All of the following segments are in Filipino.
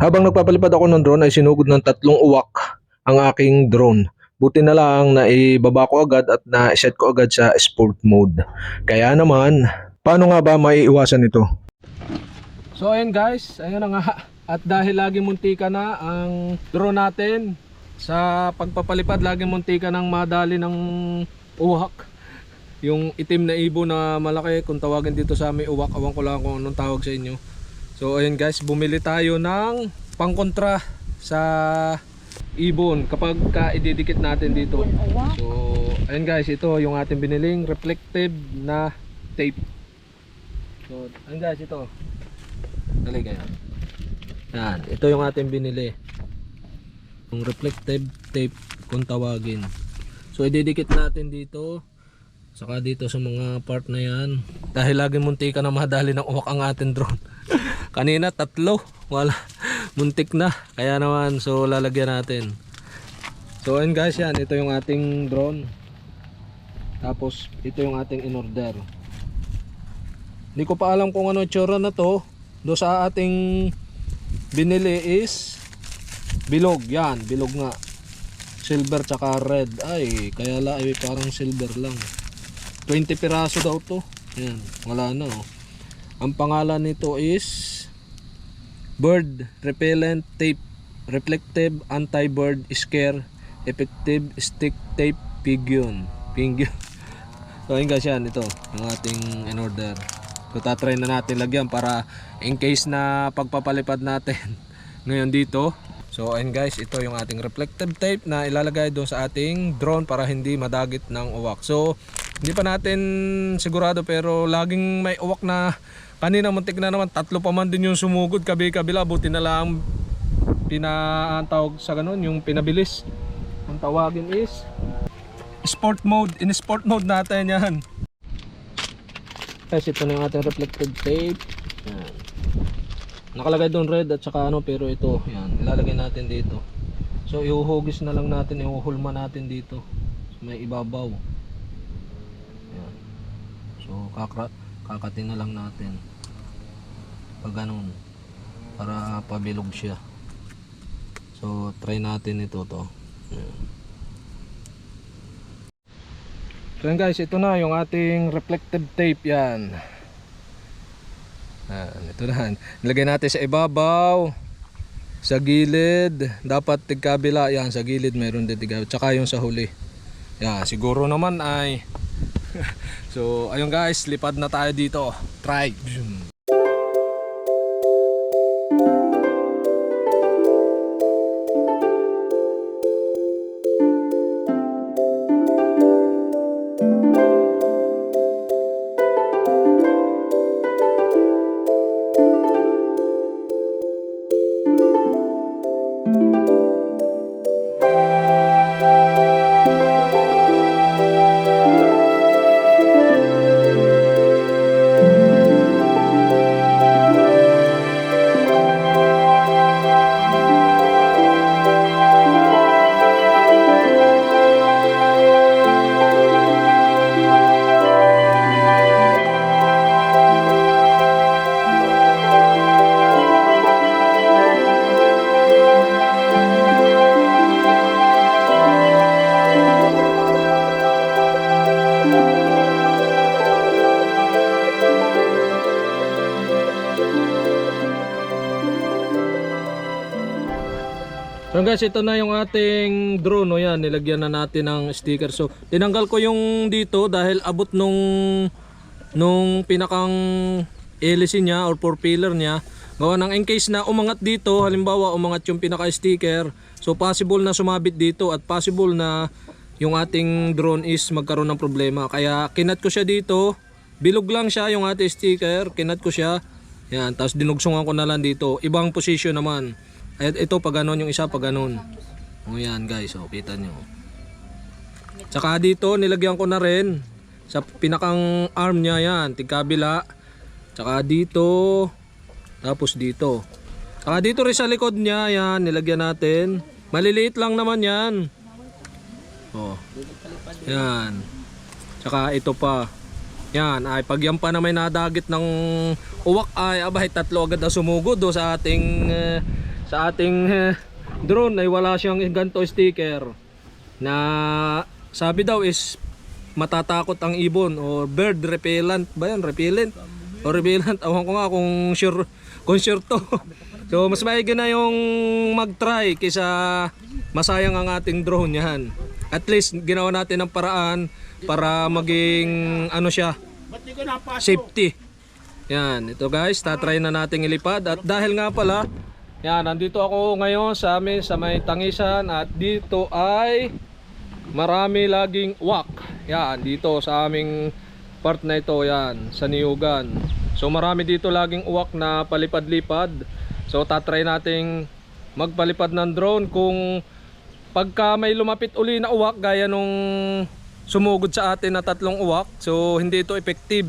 Habang nagpapalipad ako ng drone ay sinugod ng tatlong uwak ang aking drone. Buti na lang na ibaba ko agad at na-set ko agad sa sport mode. Kaya naman, paano nga ba maiiwasan ito? So ayun guys, ayun nga. At dahil lagi muntika na ang drone natin sa pagpapalipad, lagi muntika ng madali ng uwak. Yung itim na ibo na malaki, kung tawagin dito sa amin uwak, awan ko lang kung anong tawag sa inyo. So ayun guys, bumili tayo ng pangkontra sa ibon kapag ka ididikit natin dito. So ayun guys, ito yung ating biniling reflective na tape. So ayun guys, ito. Dali kayo. Yan, ito yung ating binili. Yung reflective tape kung tawagin. So ididikit natin dito. Saka dito sa mga part na yan. Dahil lagi muntik ka na madali ng uwak ang ating drone. Kanina tatlo. Wala. Muntik na. Kaya naman so lalagyan natin. So ayun guys yan. Ito yung ating drone. Tapos ito yung ating in order. Hindi ko pa alam kung ano tsura na to. Do sa ating binili is bilog. Yan. Bilog nga. Silver tsaka red. Ay, kaya la ay parang silver lang. 20 piraso daw to. Yan, wala na oh. Ang pangalan nito is Bird Repellent Tape Reflective Anti-Bird Scare Effective Stick Tape Pigeon. Pigeon. So ayun guys yan, ito yung ating in order. So tatry na natin lagyan para in case na pagpapalipad natin ngayon dito. So ayun guys, ito yung ating reflective tape na ilalagay doon sa ating drone para hindi madagit ng uwak. So hindi pa natin sigurado pero laging may uwak na kanina muntik na naman tatlo pa man din yung sumugod kabi kabila buti na lang pinatawag sa ganun yung pinabilis. Ang tawagin is sport mode. In sport mode natin yan. Guys, ito na yung ating reflective tape. Yan. Nakalagay doon red at saka ano pero ito, yan, ilalagay natin dito. So ihuhugis na lang natin, ihuhulma natin dito. may ibabaw. Yan. So kakra kakatin na lang natin. Pag ganun para pabilog siya. So try natin ito to. Yan. So guys, ito na yung ating reflective tape yan. Yan, ito na. Nilagay natin sa ibabaw, sa gilid, dapat tigkabila yan, sa gilid mayroon din tigkabila, tsaka yung sa huli. Yan, siguro naman ay So, ayun guys, lipad na tayo dito. Try. So guys, ito na yung ating drone. O yan, nilagyan na natin ng sticker. So, tinanggal ko yung dito dahil abot nung nung pinakang hélice niya or propeller niya. Gawa ng in case na umangat dito, halimbawa umangat yung pinaka-sticker. So, possible na sumabit dito at possible na yung ating drone is magkaroon ng problema. Kaya kinat ko siya dito. Bilog lang siya yung ating sticker. Kinat ko siya. Yan, tapos dinugsungan ko na lang dito. Ibang position naman. Ito pag ganon yung isa pag ganon. O yan guys, oh, kita nyo. Tsaka dito nilagyan ko na rin sa pinakang arm niya yan, tigkabila. Tsaka dito, tapos dito. Tsaka dito rin sa likod niya, yan, nilagyan natin. Maliliit lang naman yan. Oh. Yan. Tsaka ito pa. Yan, ay pag yan pa na may nadagit ng uwak ay abay tatlo agad na sumugod do sa ating eh, sa ating eh, drone ay wala siyang ganto sticker na sabi daw is matatakot ang ibon o bird repellent ba yan? Repellent? O repellent? Awan ko nga kung sure, kung sure to. so mas maigi na yung mag-try kaysa masayang ang ating drone yan. At least ginawa natin ng paraan para maging ano siya safety. Yan, ito guys, tatry na nating ilipad at dahil nga pala, yan, nandito ako ngayon sa amin sa may tangisan at dito ay marami laging wak. Yan, dito sa aming part na ito, yan, sa Niyugan. So marami dito laging uwak na palipad-lipad. So tatry nating magpalipad ng drone kung pagka may lumapit uli na uwak gaya nung sumugod sa atin na tatlong uwak, so hindi ito effective.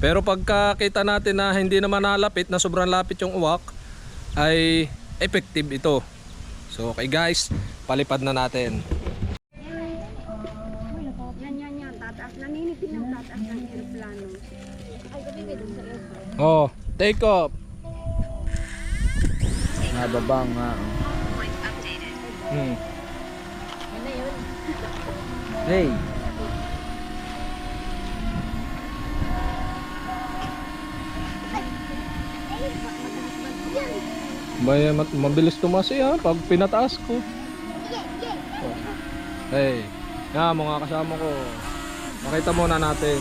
Pero pagka kita natin na hindi naman nalapit, na sobrang lapit yung uwak, ay effective ito. So okay guys, palipad na natin. Oh, take off. Nababa nga. Hmm. Na yun. Hey! May mabilis tumasi ha pag pinataas ko. Oh. Hey, nga mga kasama ko. Makita muna natin.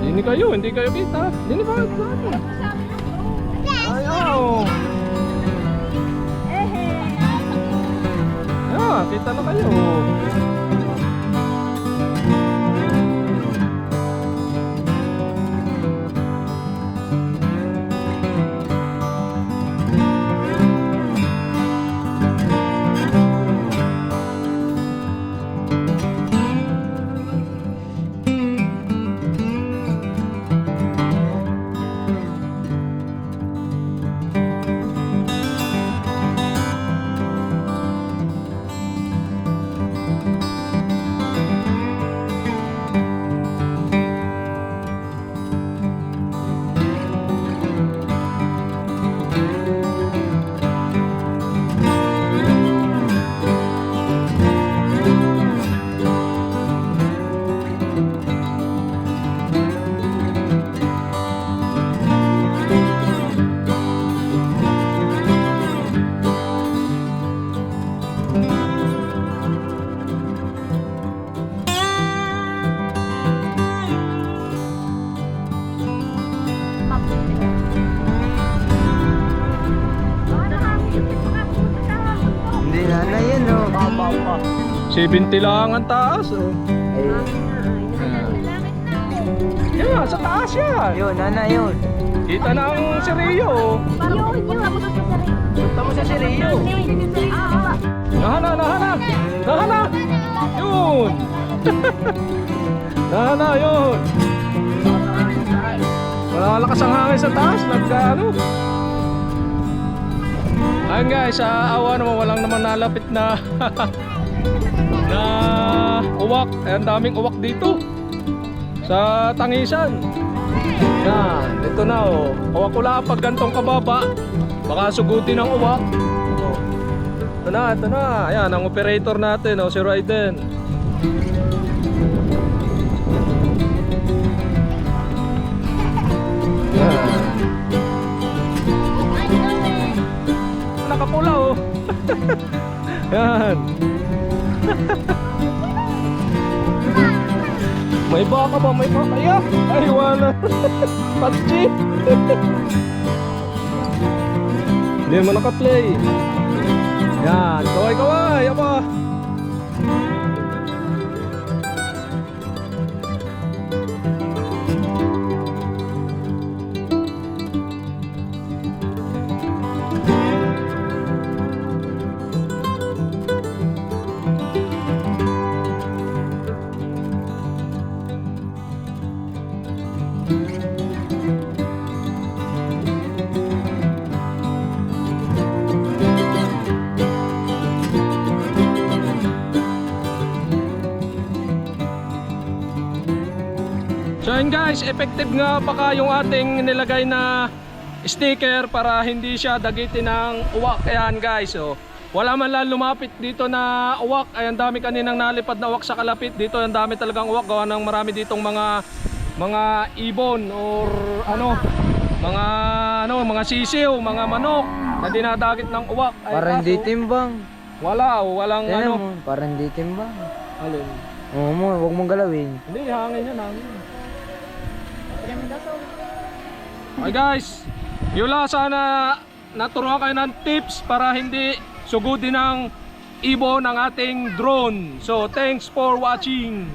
Hindi kayo, hindi kayo kita. Hindi ba? Ayaw. Yeah, kita na kayo. 70 lang ang taas. Oh. Yeah, sa taas yan. Yun, nana yun. Kita na ang si Rio. Punta mo sa Sirio. Nahana, nahana. Nahana. Yun. nahana, yun. Malalakas ang hangin sa taas. Nagkaano. Ayun guys, sa awa naman walang naman nalapit na na uwak. Ay, ang daming uwak dito. Sa tangisan. Yan, ito na oh. Uwak ko lang pag gantong kababa. Baka sugutin ng uwak. Oh. Ito na, ito na. Ayan, ang operator natin, oh, si Raiden. Yan. Nakapula, oh. Yan. May baka ba? May baka? Yeah. Ay, wala. Patsi. Hindi mo naka-play. Yan. Kaway, kaway. Apa? So yun guys, effective nga baka yung ating nilagay na sticker para hindi siya dagitin ng uwak. Ayan guys, oh. Wala man lang lumapit dito na uwak. Ayan dami kaninang nalipad na uwak sa kalapit. Dito ang dami talagang uwak. Gawa ng marami ditong mga mga ibon or ano mga ano mga sisiw, mga manok na dinadagit ng uwak. Ay, Para hindi kaso, timbang. Wala, oh, walang Tingnan ano. mo, para hindi timbang. Alin? Oo mo, huwag mong galawin. Hindi, hangin yan, hangin. Okay guys, yun lang sana naturuan kayo ng tips para hindi sugudin ng ibon ng ating drone. So, thanks for watching.